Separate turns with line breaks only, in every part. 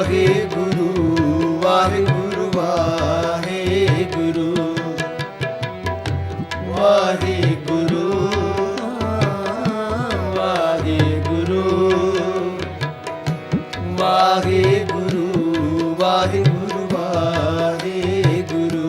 ਵਾਹਿਗੁਰੂ ਵਾਹਿਗੁਰੂ ਵਾਹਿਗੁਰੂ ਵਾਹਿਗੁਰੂ ਵਾਹਿਗੁਰੂ ਵਾਹਿਗੁਰੂ ਵਾਹਿਗੁਰੂ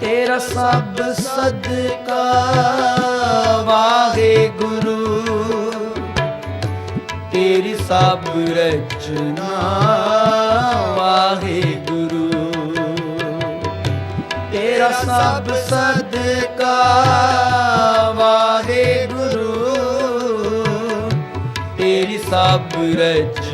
ਤੇਰਾ ਸਭ ਸਦਕਾ ਸਭ ਰਚਨਾ ਵਾਹਿਗੁਰੂ ਤੇਰਾ ਸਭ ਸਦਕਾ ਵਾਹਿਗੁਰੂ ਤੇਰੀ ਸਭ ਰਚ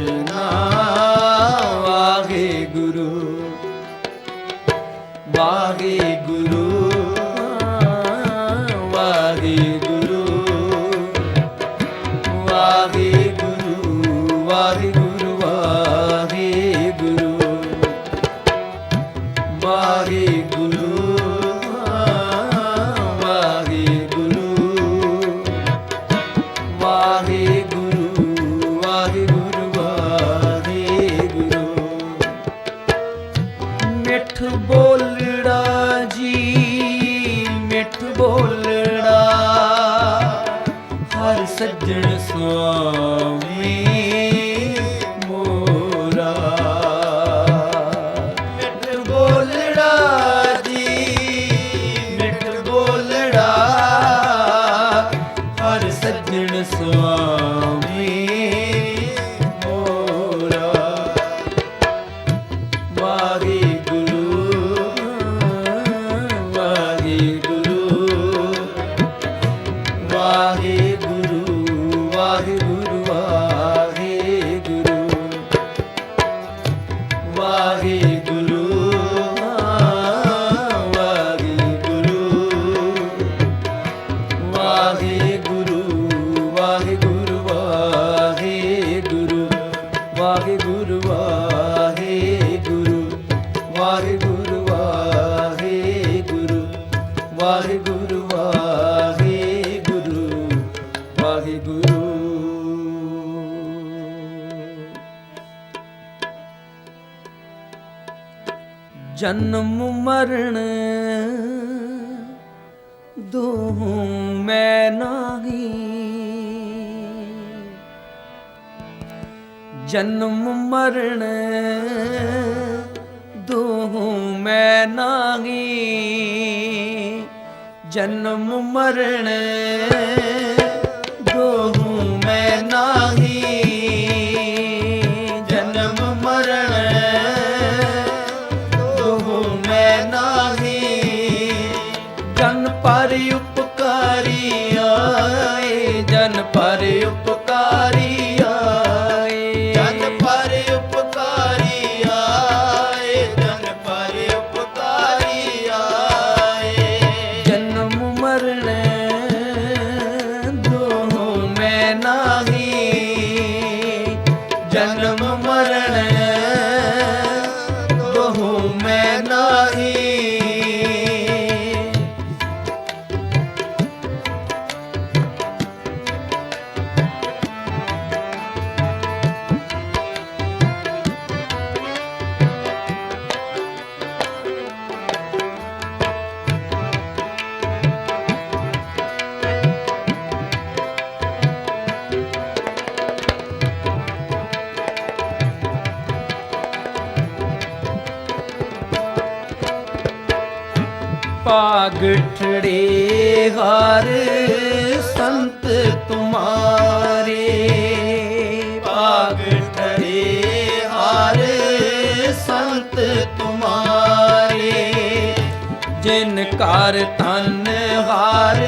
ਜਨਮ ਮਰਨ ਦੋਹੂੰ ਮੈਂ ਨਾਹੀ। ਜਨਮ ਮਰਨ ਦੋਹੂੰ ਮੈਂ ਨਾਹੀ। ਜਨਮ ਮਰਨ ਪਰ ਉਪ ਭਾਗ ਠੜੇ ਹਰ ਸੰਤ ਤੁਮਾਰੇ। ਭਾਗ ਠੜੇ ਹਰ ਸੰਤ ਤੁਮਾਰੇ। ਜਿਨ ਕਰ ਤਨ ਹਾਰ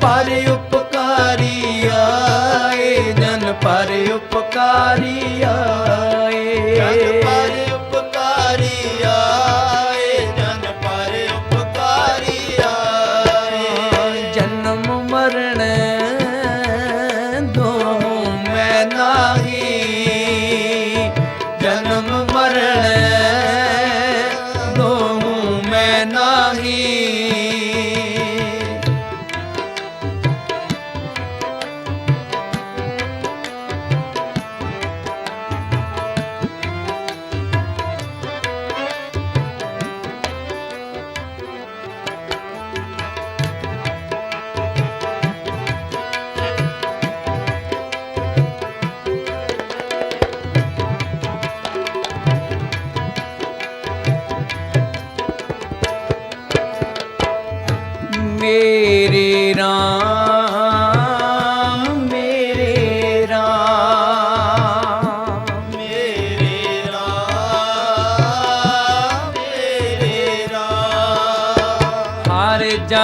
ਪਰ ਉਪਕਾਰੀ ਆਏ ਜਨ ਪਰ ਉਪਕਾਰੀ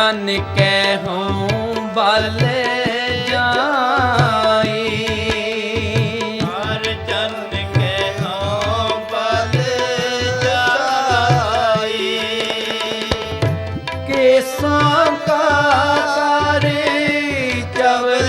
ਜਨ
ਕਹਿਉ ਬਲ ਜਾਈ।
ਹਰ ਜਨ ਕਹਿਉ ਬਲ ਜਾਈ।
ਕੇਸਾਂ ਕਾ ਕਰੇ ਜਵਰ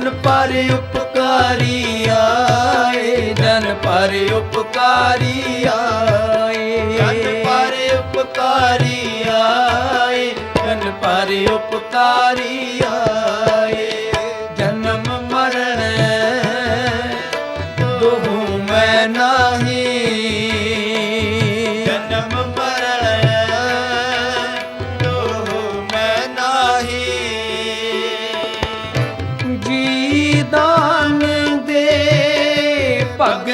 ਜਨ ਪਰ ਉਪਕਾਰੀ ਆਏ ਜਨ ਪਰ ਉਪਕਾਰੀ ਆਏ।
ਜਨ ਪਰ ਉਪਕਾਰੀ ਆਏ
ਉਪਕਾਰੀ ਆਏ।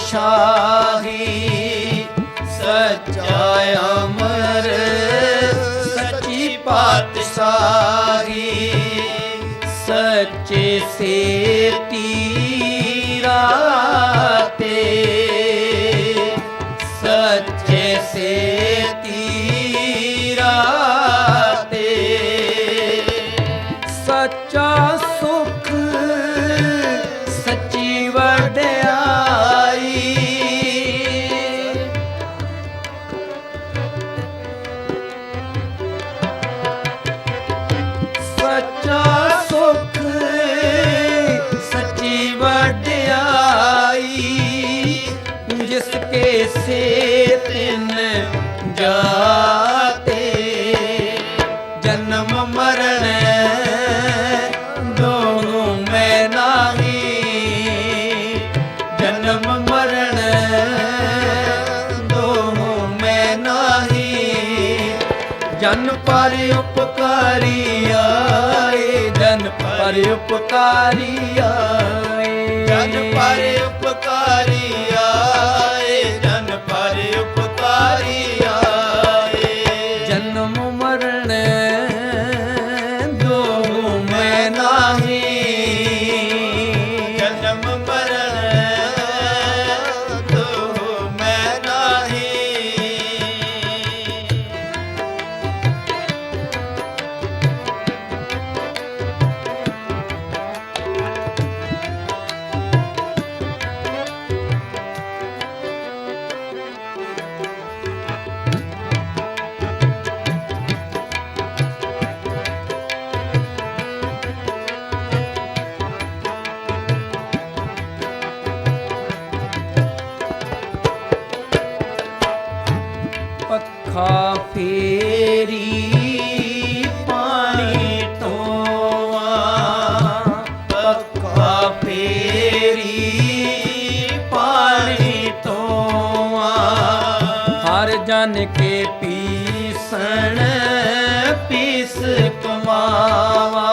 ਸ਼ਾਹੀ ਸੱਚਾ ਅਮਰ, ਸੱਚੀ ਪਾਤਸ਼ਾਹੀ, ਸੱਚੇ ਸੇਤੀ ਰਾਤੇ ਸੱਚੇ ਸੇਤੀ ਰਾਤੇ ਸੱਚਾ ਸੁਖ, ਸੱਚੀ ਵਡੇ ਪਰ ਉਪਕਾਰੀ ਆਏ ਜਨ ਪਰ ਉਪਕਾਰੀ ਆਏ
ਜਨ ਪਰ ਉਪਕਾਰੀ
ਪੀਸਣ ਪੀਸ ਕਮਾਵਾ।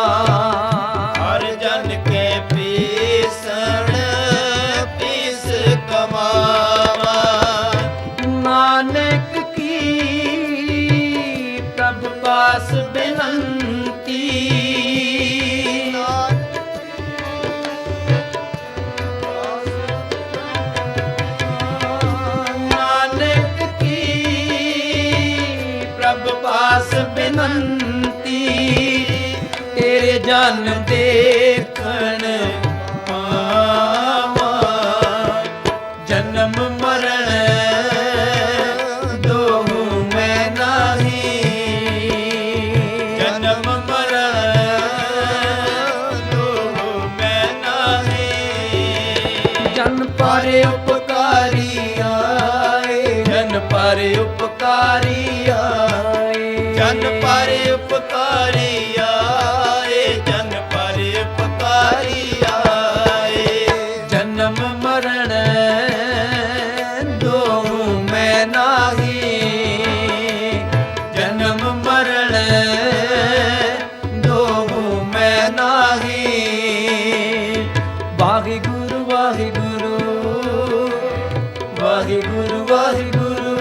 ਪ੍ਰਭ ਪਾਸ ਤੇਰੇ ਜਨ ਦੇਖਣ ਪਾਵਾਂ ਜਨਮ ਮਰਨ ਦੋਹੂ ਮੈਂ ਨਾਹੀ।
ਜਨਮ ਮਰਨ ਤੋ ਮੈਂ ਨਾਹੀ।
ਜਨ ਪਰ ਉਪਕਾਰੀ ਆਏ, ਜਨ ਪਾਰੇ ਉਪਕਾਰੀ ਆਏ। ਵਾਹਿਗੁਰੂ ਵਾਹਿਗੁਰੂ।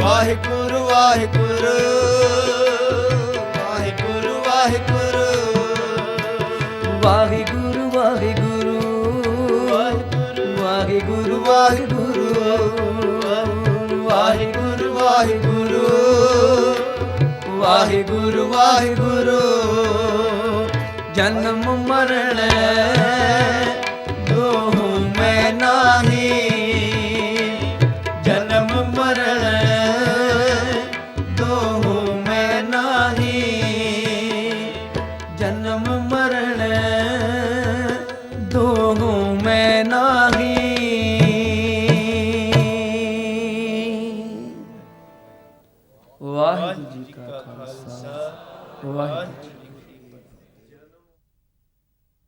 ਵਾਹਿਗੁਰੂ ਵਾਹਿਗੁਰੂ।
ਵਾਹਿਗੁਰੂ ਵਾਹਿਗੁਰੂ। ਵਾਹਿਗੁਰੂ ਵਾਹਿਗੁਰੂ।
ਵਾਹਿਗੁਰੂ ਵਾਹਿਗੁਰੂ। ਵਾਹਿਗੁਰੂ ਵਾਹਿਗੁਰੂ। ਵਾਹਿਗੁਰੂ ਵਾਹਿਗੁਰੂ। ਜਨਮ ਮਰਨ